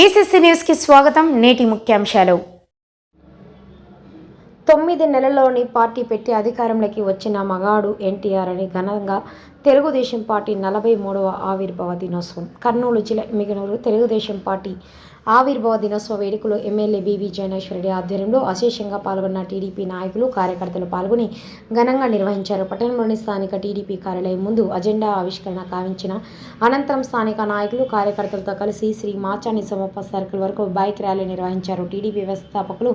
BCC న్యూస్కి స్వాగతం నేటి ముఖ్యాంశాలు. తొమ్మిది నెలల్లోని పార్టీ పెట్టి అధికారంలోకి వచ్చిన మగాడు ఎన్టీఆర్ అని ఘనంగా తెలుగుదేశం పార్టీ నలభై మూడవ ఆవిర్భావ దినోత్సవం. కర్నూలు జిల్లా ఎమ్మిగనూరు తెలుగుదేశం పార్టీ ఆవిర్భావ దినోత్సవ వేడుకలో ఎమ్మెల్యే బీబీ జైనేశ్వరరెడ్డి ఆధ్వర్యంలో అశేషంగా పాల్గొన్న టీడీపీ నాయకులు కార్యకర్తలు పాల్గొని ఘనంగా నిర్వహించారు. పట్టణంలోని స్థానిక టీడీపీ కార్యాలయం ముందు అజెండా ఆవిష్కరణ కావించిన అనంతరం స్థానిక నాయకులు కార్యకర్తలతో కలిసి శ్రీ మాచాని సమూహ సర్కిల్ వరకు బైక్ ర్యాలీ నిర్వహించారు. టీడీపీ వ్యవస్థాపకులు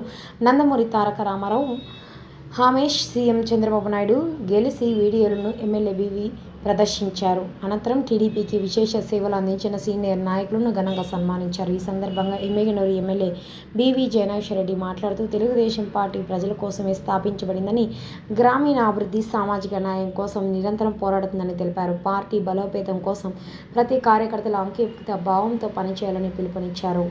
నందమూరి తారక రామారావు హామేష్ సీఎం చంద్రబాబు నాయుడు గెలిసి వీడియోలను ఎమ్మెల్యే బీవీ ప్రదర్శించారు. అనంతరం టీడీపీకి విశేష సేవలు అందించిన సీనియర్ నాయకులను ఘనంగా సన్మానించారు. ఈ సందర్భంగా ఎమ్మెగనూరు ఎమ్మెల్యే బీవీ జయనాశ్వరరెడ్డి మాట్లాడుతూ తెలుగుదేశం పార్టీ ప్రజల కోసమే స్థాపించబడిందని గ్రామీణ అభివృద్ధి సామాజిక న్యాయం కోసం నిరంతరం పోరాడుతుందని తెలిపారు. పార్టీ బలోపేతం కోసం ప్రతి కార్యకర్తల అంకిత భావంతో పనిచేయాలని పిలుపునిచ్చారు.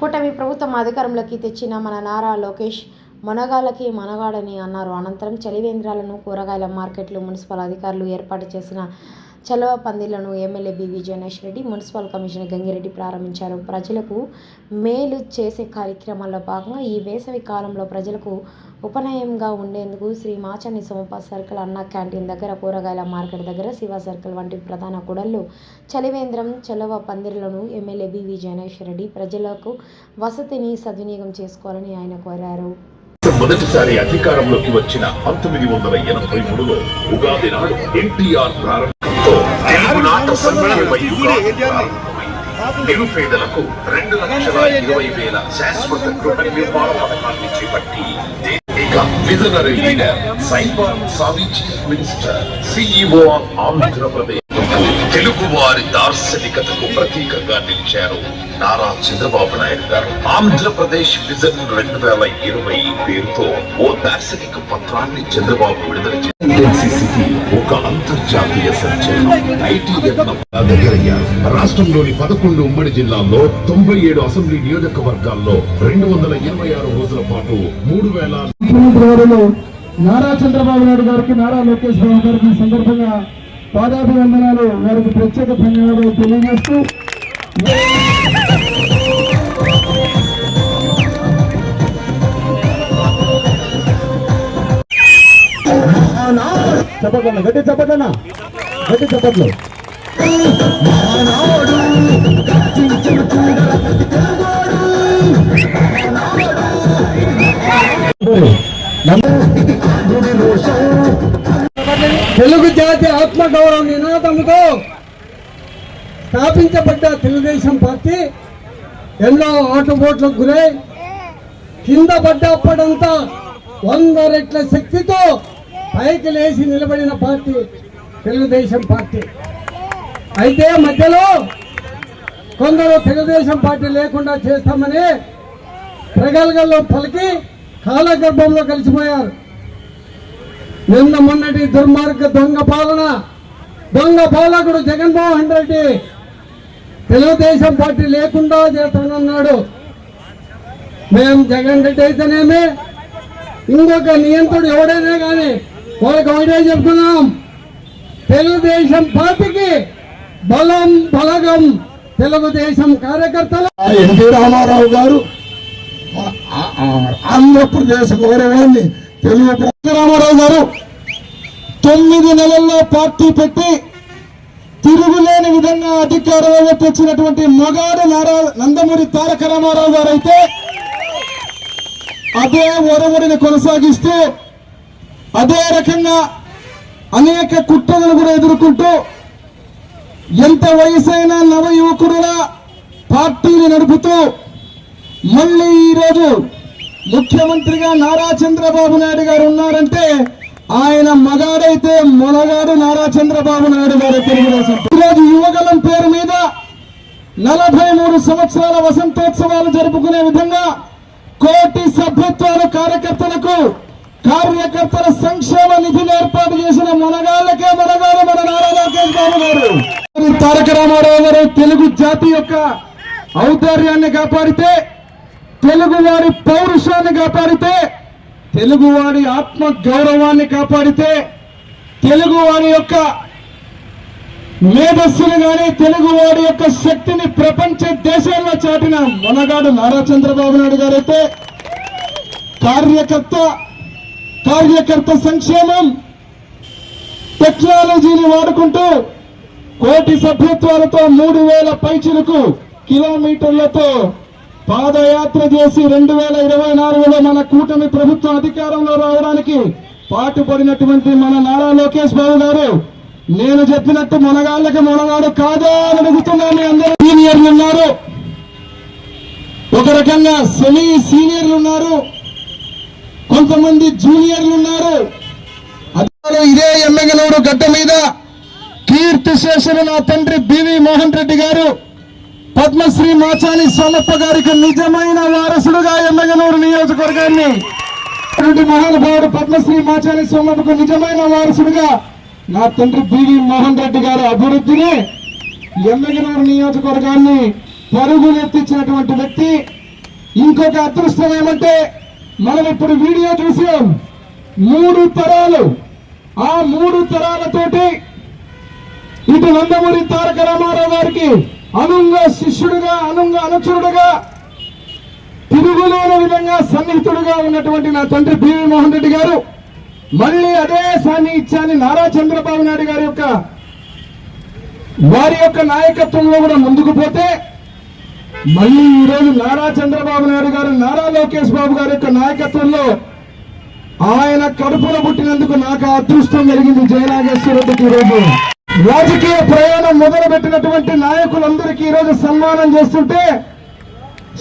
కూటమి ప్రభుత్వం అధికారంలోకి తెచ్చిన మన నారా లోకేష్ మనగాళ్ళకి మనగాడని అన్నారు. అనంతరం చలివేంద్రాలను కూరగాయల మార్కెట్లు మున్సిపల్ అధికారులు ఏర్పాటు చేసిన చలవ పందిళ్ళను MLA BV Jaganesh Reddy municipal commissioner Gangireddy ప్రారంభించారు. ప్రజలకు మేలు చేసే కార్యక్రమాల్లో భాగంగా ఈ వేసవి కాలంలో ప్రజలకు ఉపనయంగా ఉండేందుకు శ్రీ మాచని సోమప సర్కిల్ అన్న క్యాంటీన్ దగ్గర కూరగాయల మార్కెట్ దగ్గర శివ సర్కిల్ వంటి ప్రధాన కూడళ్ళు చలివేంద్రం చలవ పందిరులను ఎమ్మెల్యే బివి జగనేష్ రెడ్డి ప్రజలకు వసతిని సద్వినియోగం చేసుకోవాలని ఆయన కోరారు. మొదటిసారి అధికారంలోకి వచ్చిన పంతొమ్మిది వందల ఎనభై మూడులో ఉగాది నాడు ఎన్టీఆర్ ప్రారంభంతో తెలుగునాట. నిరుపేదలకు రెండు లక్షల ఇరవై వేల శాశ్వత గృహ నిర్మాణ పథకాన్ని చేపట్టి విజనరీ లీడర్ సైబాన్ సావి chief minister CEO of Andhra Pradesh Telugu వారి దార్శనికతకు ప్రతీకగా నిలిచారు నారా చంద్రబాబు నాయుడు గారు. ఆంధ్రప్రదేశ్ విజన్ రెండు వేల ఇరవై పేరుతో ఓ దార్శనిక పత్రాన్ని చంద్రబాబు విడుదల చేసి ఒక అంతర్జాతీయ సంచలనం. ఐటీ యత్నం దగ్గరయ్యారు రాష్ట్రంలోని పదకొండు ఉమ్మడి జిల్లాల్లో తొంభై ఏడు అసెంబ్లీ నియోజకవర్గాల్లో రెండు వందల ఇరవై ఆరు రోజుల పాటు మూడు వేల నారా చంద్రబాబు నాయుడు గారికి నారా లోకేష్ బాబు గారికి సందర్భంగా పాదాభివందనాలు. వారికి ప్రత్యేక ధన్యవాదాలు తెలియజేస్తూ చెప్పట్లన్నా గట్టి చెప్పట్లన్నా గట్టి చెప్పట్లు. తెలుగు జాతి ఆత్మ గౌరవ నినాదంతో స్థాపించబడ్డ తెలుగుదేశం పార్టీ ఎన్నో ఆటుపోట్లకు గురై కింద పడ్డప్పుడంతా వంద రెట్ల శక్తితో పైకి లేచి నిలబడిన పార్టీ తెలుగుదేశం పార్టీ. అయితే మధ్యలో కొందరు తెలుగుదేశం పార్టీ లేకుండా చేస్తామని ప్రగల్గల్లో పలికి కాలగర్భంలో కలిసిపోయారు. నిన్న మొన్నటి దుర్మార్గ దొంగ పాలన. దొంగ పాలకుడు జగన్మోహన్ రెడ్డి తెలుగుదేశం పార్టీ లేకుండా చేస్తానన్నాడు. మేము జగన్ రెడ్డి అయితేనేమి? ఇంకొక నియంత్రుడు ఎవడైనా కానీ వాళ్ళకి ఒకటే చెప్తున్నాం తెలుగుదేశం పార్టీకి బలం బలగం తెలుగుదేశం కార్యకర్తలు. ఎన్టీ రామారావు గారు ఆంధ్రప్రదేశ్ గౌరవాన్ని తెలుగు రామారావు గారు తొమ్మిది నెలల్లో పార్టీ పెట్టి తిరుగులేని విధంగా అధికారంలో తెచ్చినటువంటి మగాడు నారా నందమూరి తారక రామారావు గారు అయితే అదే ఒరవడిని కొనసాగిస్తూ అదే రకంగా అనేక కుట్రలను కూడా ఎదుర్కొంటూ ఎంత వయసైన నవ యువకుడులా పార్టీని నడుపుతూ మళ్ళీ ఈరోజు ముఖ్యమంత్రిగా నారా చంద్రబాబు నాయుడు గారు ఉన్నారంటే ఆయన మగాడైతే మొనగాడు నారా చంద్రబాబు నాయుడు గారు తెలుగుదేశం ఈరోజు యువగలం పేరు మీద నలభై మూడు సంవత్సరాల వసంతోత్సవాలు జరుపుకునే విధంగా కోటి సభ్యత్వాల కార్యకర్తలకు కార్యకర్తల సంక్షేమ నిధిని ఏర్పాటు చేసిన మనగాళ్ళకే మనగాడు మన నారా లోకేష్ బాబు గారు. తారక రామారావు గారు తెలుగు జాతి యొక్క ఔదార్యాన్ని కాపాడితే తెలుగువారి పౌరుషాన్ని కాపాడితే తెలుగువారి ఆత్మ గౌరవాన్ని కాపాడితే తెలుగువారి యొక్క మేధస్సును కానీ తెలుగువాడి యొక్క శక్తిని ప్రపంచ దేశాల్లో చాటిన మొనగాడు నారా చంద్రబాబు నాయుడు గారైతే కార్యకర్త కార్యకర్త సంక్షేమం టెక్నాలజీని వాడుకుంటూ కోటి సభ్యత్వాలతో మూడు వేల పైచులకు కిలోమీటర్లతో పాదయాత్ర చేసి రెండు వేల ఇరవై నాలుగులో మన కూటమి ప్రభుత్వం అధికారంలో రావడానికి పాటుపడినటువంటి మన నారా లోకేష్ బాబు గారు నేను చెప్పినట్టు మొనగాళ్ళకి మొనగాడు కాదా అని అడుగుతున్నాను అందరూ. సీనియర్లు ఉన్నారు. ఒక రకంగా సెమీ సీనియర్లు ఉన్నారు. కొంతమంది జూనియర్లు ఉన్నారు. అదే ఇదే ఎమ్మెగనూరు గడ్డ మీద కీర్తి శేషులు నా తండ్రి బివి మోహన్ రెడ్డి గారు పద్మశ్రీ మాచాని సోమప్ప గారికి నిజమైన వారసుడుగా ఎమ్మెగనూరు నియోజకవర్గాన్ని. మహానుభావుడు పద్మశ్రీ మాచాని సోమప్పకు నిజమైన వారసుడుగా నా తండ్రి బివి మోహన్ రెడ్డి గారి అభివృద్ధిని ఎమ్మెగనూరు నియోజకవర్గాన్ని పరుగులెత్తించినటువంటి వ్యక్తి. ఇంకొక అదృష్టం ఏమంటే మనం ఇప్పుడు వీడియో చూసాం. మూడు తరాలు. ఆ మూడు తరాలతోటి ఇటు నందమూరి తారక రామారావు గారికి అనుంగ శిష్యుడుగా అనుంగ అనుచరుడుగా తిరుగులేని విధంగా సన్నిహితుడుగా ఉన్నటువంటి నా తండ్రి బివి మోహన్ రెడ్డి గారు మళ్ళీ అదే సాన్నిహిత్యాన్ని నారా చంద్రబాబు నాయుడు గారి యొక్క వారి యొక్క నాయకత్వంలో కూడా ముందుకు పోతే మళ్ళీ ఈ రోజు నారా చంద్రబాబు నాయుడు గారు నారా లోకేష్ బాబు గారి యొక్క నాయకత్వంలో ఆయన కడుపున పుట్టినందుకు నాకు అదృష్టం కలిగింది జయనాగేశ్వర రెడ్డికి రాజకీయ ప్రయాణం మొదలుపెట్టినటువంటి నాయకులందరికీ ఈరోజు సన్మానం చేస్తుంటే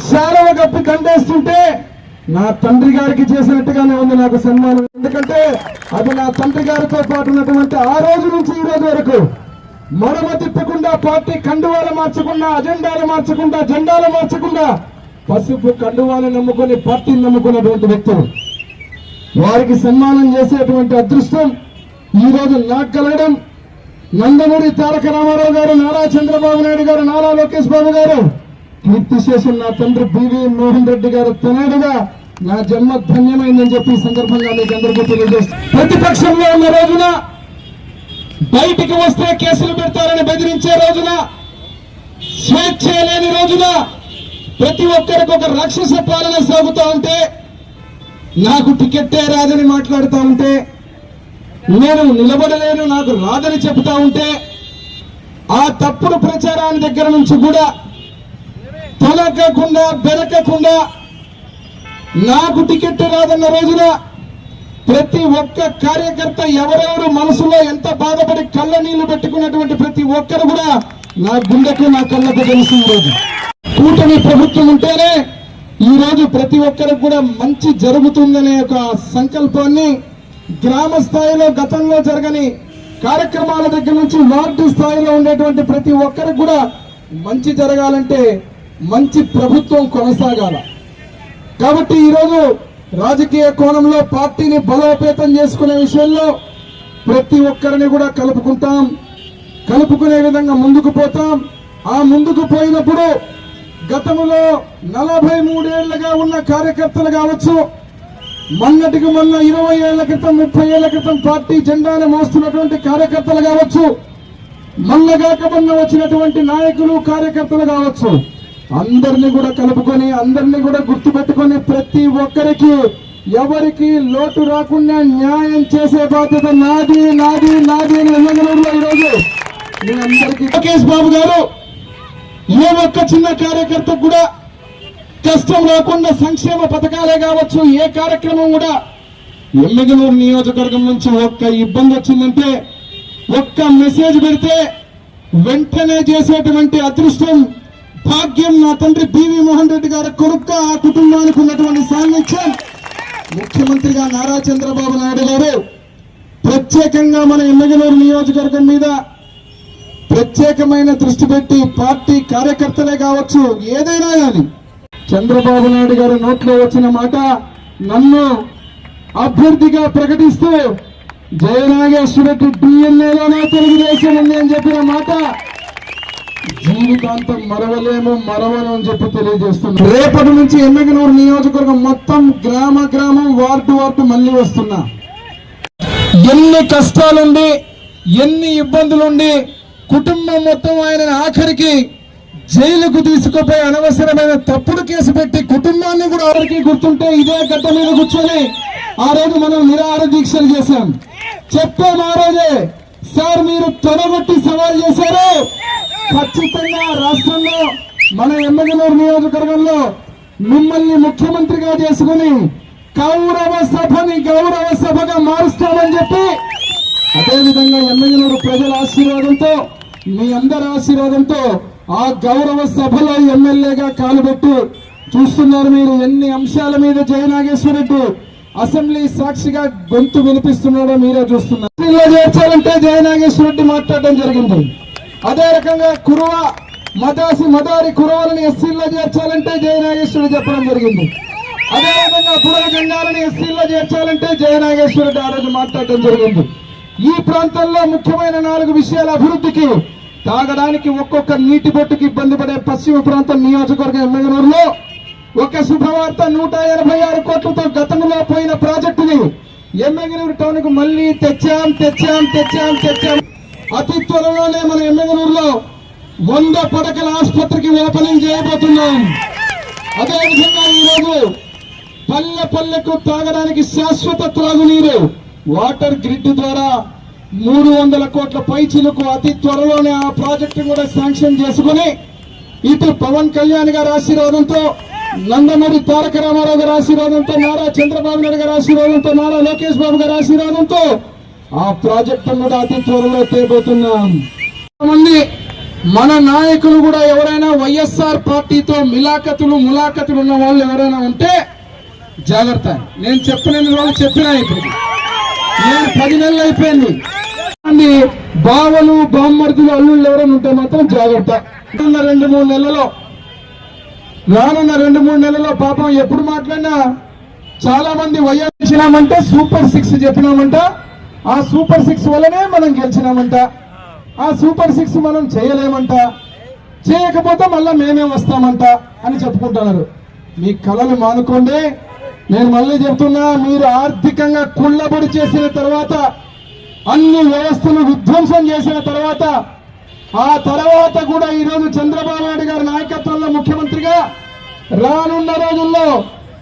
శారవ కప్పి కండేస్తుంటే నా తండ్రి గారికి చేసినట్టుగానే ఉంది నాకు సన్మానం. ఎందుకంటే అది నా తండ్రి గారితో పాటు ఉన్నటువంటి ఆ రోజు నుంచి ఈ రోజు వరకు మడమ తిప్పకుండా పార్టీ కండువాలు మార్చకుండా అజెండాలు మార్చకుండా జెండాలు మార్చకుండా పసుపు కండువాలు నమ్ముకొని పార్టీని నమ్ముకున్నటువంటి వ్యక్తులు. వారికి సన్మానం చేసేటువంటి అదృష్టం ఈ రోజు నాకు కలగడం నందమూరి తారక రామారావు గారు నారా చంద్రబాబు నాయుడు గారు నారా లోకేష్ బాబు గారు కీర్తి చేసిన నా తండ్రి బివి మోహన్ రెడ్డి గారు తనయుడుగా నా జన్మ ధన్యమైందని చెప్పి ఈ సందర్భంగా మీకు అందరికీ తెలియజేస్తాను ప్రతిపక్షంలో ఉన్న రోజున బయటికి వస్తే కేసులు పెడతారని బెదిరించే రోజున స్వేచ్ఛ లేని రోజున ప్రతి ఒక్కరికి ఒక రాక్షస పాలన సాగుతూ ఉంటే నాకు టికెట్టే రాదని మాట్లాడుతూ ఉంటే నేను నిలబడలేను నాకు రాదని చెప్తా ఉంటే ఆ తప్పుడు ప్రచారాన్ని దగ్గర నుంచి కూడా తొలగకుండా బెరకకుండా నాకు టికెట్ రాదన్న రోజున ప్రతి ఒక్క కార్యకర్త ఎవరెవరు మనసులో ఎంత బాధపడి కళ్ళ నీళ్ళు పెట్టుకున్నటువంటి ప్రతి ఒక్కరు కూడా నా గుండెకు నా కళ్ళకు తెలిసిన రోజు. కూటమి ప్రభుత్వం ఉంటేనే ఈ రోజు ప్రతి ఒక్కరికి కూడా మంచి జరుగుతుందనే ఒక సంకల్పాన్ని గ్రామ స్థాయిలో గతంలో జరగని కార్యక్రమాల దగ్గర నుంచి వార్డు స్థాయిలో ఉండేటువంటి ప్రతి ఒక్కరికి కూడా మంచి జరగాలంటే మంచి ప్రభుత్వం కొనసాగాల. కాబట్టి ఈరోజు రాజకీయ కోణంలో పార్టీని బలోపేతం చేసుకునే విషయంలో ప్రతి ఒక్కరిని కూడా కలుపుకుంటాం. కలుపుకునే విధంగా ముందుకు పోతాం. ఆ ముందుకు పోయినప్పుడు గతంలో నలభై మూడేళ్ళుగా ఉన్న కార్యకర్తలు కావచ్చు మొన్నటికి మొన్న ఇరవై ఏళ్ళ క్రితం ముప్పై ఏళ్ళ క్రితం పార్టీ జెండాను మోస్తున్నటువంటి కార్యకర్తలు కావచ్చు మొన్నగాక మొన్న వచ్చినటువంటి నాయకులు కార్యకర్తలు కావచ్చు అందరినీ కూడా కలుపుకొని అందరినీ కూడా గుర్తుపెట్టుకొని ప్రతి ఒక్కరికి ఎవరికి లోటు రాకుండా న్యాయం చేసే బాధ్యత నాది నాది నాది అని ఈరోజు మీ అందరికీ. లోకేష్ బాబు గారు ఏ ఒక్క చిన్న కార్యకర్త కూడా కష్టం రాకుండా సంక్షేమ పథకాలే కావచ్చు ఏ కార్యక్రమం కూడా ఎమ్మెగనూరు నియోజకవర్గం నుంచి ఒక్క ఇబ్బంది వచ్చిందంటే ఒక్క మెసేజ్ పెడితే వెంటనే చేసేటువంటి అదృష్టం భాగ్యం నా తండ్రి బివి మోహన్ రెడ్డి గారి కొడుక్క ఆ కుటుంబానికి ఉన్నటువంటి సాన్నిధ్యం. ముఖ్యమంత్రిగా నారా చంద్రబాబు నాయుడు గారు ప్రత్యేకంగా మన ఎమ్మెగనూరు నియోజకవర్గం మీద ప్రత్యేకమైన దృష్టి పెట్టి పార్టీ కార్యకర్తలే కావచ్చు ఏదైనా కానీ చంద్రబాబు నాయుడు గారి నోట్లో వచ్చిన మాట నన్ను అభ్యర్థిగా ప్రకటిస్తూ జయనాగేశ్వరరెడ్డి డిఎన్ఏలోనే తెలుగుదేశం ఉంది అని చెప్పిన మాట జీవితాంతం మరవలేము మరవను అని చెప్పి తెలియజేస్తున్నా. రేపటి నుంచి ఎమ్మెగనూరు నియోజకవర్గం మొత్తం గ్రామ గ్రామం వార్డు వార్డు మళ్ళీ వస్తున్నా. ఎన్ని కష్టాలుండి ఎన్ని ఇబ్బందులుండి కుటుంబం మొత్తం ఆయన ఆఖరికి జైలుకు తీసుకుపోయి అనవసరమైన తప్పుడు కేసు పెట్టి కుటుంబాన్ని కూడా ఎవరికి గుర్తుంటే ఇదే గడ్డ మీద కూర్చొని ఆ రోజు మనం నిరాహార దీక్షలు చేశాం. చెప్పాం ఆ రోజే సార్ మీరు తొడగొట్టి సవాల్ చేశారు. ఖచ్చితంగా రాష్ట్రంలో మన ఎమ్మెల్యేనూరు నియోజకవర్గంలో మిమ్మల్ని ముఖ్యమంత్రిగా చేసుకుని కౌరవ సభని గౌరవ సభగా మారుస్తామని చెప్పి అదేవిధంగా ఎమ్మెల్యేనూరు ప్రజల ఆశీర్వాదంతో మీ అందరి ఆశీర్వాదంతో ఆ గౌరవ సభలో ఎమ్మెల్యేగా కాలుబెట్టు చూస్తున్నారు మీరు ఎన్ని అంశాల మీద జయనాగేశ్వరరెడ్డి అసెంబ్లీ సాక్షిగా గొంతు వినిపిస్తున్నాడో మీరే చూస్తున్నారు. చేర్చాలంటే జయనాగేశ్వరరెడ్డి మాట్లాడడం జరిగింది అదే రకంగా కురువ మదాసి మదారి కురవలని ఎస్సీల్లో చేర్చాలంటే జయనాగేశ్వరుడు చెప్పడం జరిగింది. అదేవిధంగా పుడవ గంగాలని ఎస్సీల్లో చేర్చాలంటే జయనాగేశ్వరుడు ఆ రోజు మాట్లాడడం జరిగింది. ఈ ప్రాంతంలో ముఖ్యమైన నాలుగు విషయాల అభివృద్ధికి తాగడానికి ఒక్కొక్క నీటి బొట్టుకి ఇబ్బంది పడే పశ్చిమ ప్రాంతం నియోజకవర్గం ఎమ్మెల్యేలో ఒక శుభవార్త నూట ఎనభై ఆరు కోట్లతో గతంలో పోయిన ప్రాజెక్టుని ఎమ్మెగనూరు టౌన్కు మళ్ళీ తెచ్చాం తెచ్చాం తెచ్చాం తెచ్చాం. అతి త్వరలోనే మన ఎమ్మెగనూరులో వంద పడకల ఆసుపత్రికి ఓపెనింగ్ చేయబోతున్నాం. అదేవిధంగా ఈరోజు పల్లె పల్లెకు తాగడానికి శాశ్వత త్రాగునీరు వాటర్ గ్రిడ్ ద్వారా మూడు వందల కోట్ల పైచిలకు అతి త్వరలోనే ఆ ప్రాజెక్టు కూడా శాంక్షన్ చేసుకుని ఇటు పవన్ కళ్యాణ్ గారి ఆశీర్వాదంతో నందమూరి తారక రామారావు గారి ఆశీర్వాదంతో నారా చంద్రబాబు నాయుడు గారి ఆశీర్వాదంతో నారా లోకేష్ బాబు గారి ఆశీర్వాదంతో ఆ ప్రాజెక్టు కూడా అతి త్వరలో తేబోతున్నాం మంది మన నాయకులు కూడా ఎవరైనా వైఎస్ఆర్ పార్టీతో మిలాఖతులు ములాఖతులు ఉన్న వాళ్ళు ఎవరైనా ఉంటే జాగ్రత్త. నేను చెప్పిన వాళ్ళు చెప్పినా ఇప్పుడు. నేను పది నెలలు అయిపోయింది. బావలు బామ్మర్దులు అల్లుళ్ళు ఎవరైనా ఉంటే మాత్రం జాగ్రత్త. రెండు మూడు నెలల్లో రానున్న రెండు మూడు నెలల్లో పాపం ఎప్పుడు మాట్లాడినా చాలా మంది వైఎస్నామంటే సూపర్ సిక్స్ చెప్పినామంట. ఆ సూపర్ సిక్స్ వల్లనే మనం గెలిచినామంట. ఆ సూపర్ సిక్స్ మనం చేయలేమంట. చేయకపోతే మళ్ళీ మేమే వస్తామంట అని చెప్పుకుంటున్నారు. మీ కళలు మానుకోండి. నేను మళ్ళీ చెప్తున్నా మీరు ఆర్థికంగా కుళ్ళబడి చేసిన తర్వాత అన్ని వ్యవస్థలు విధ్వంసం చేసిన తర్వాత ఆ తర్వాత కూడా ఈరోజు చంద్రబాబు నాయుడు గారి నాయకత్వంలో ముఖ్యమంత్రిగా రానున్న రోజుల్లో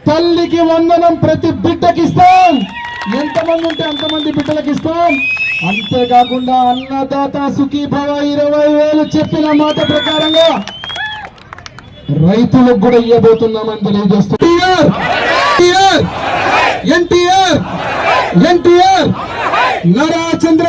తల్లికి వందనం ప్రతి బిడ్డకి ఇస్తాం. ఎంతమంది ఉంటే అంతమంది బిడ్డలకు ఇస్తాం. అంతేకాకుండా అన్నదాత సుఖీభవ ఇరవై వేలు చెప్పిన మాట ప్రకారంగా రైతులకు కూడా ఇవ్వబోతున్నామని తెలియజేస్తున్నారు ఎన్టీఆర్ ఎన్టీఆర్ ఎన్టీఆర్ నరా చంద్ర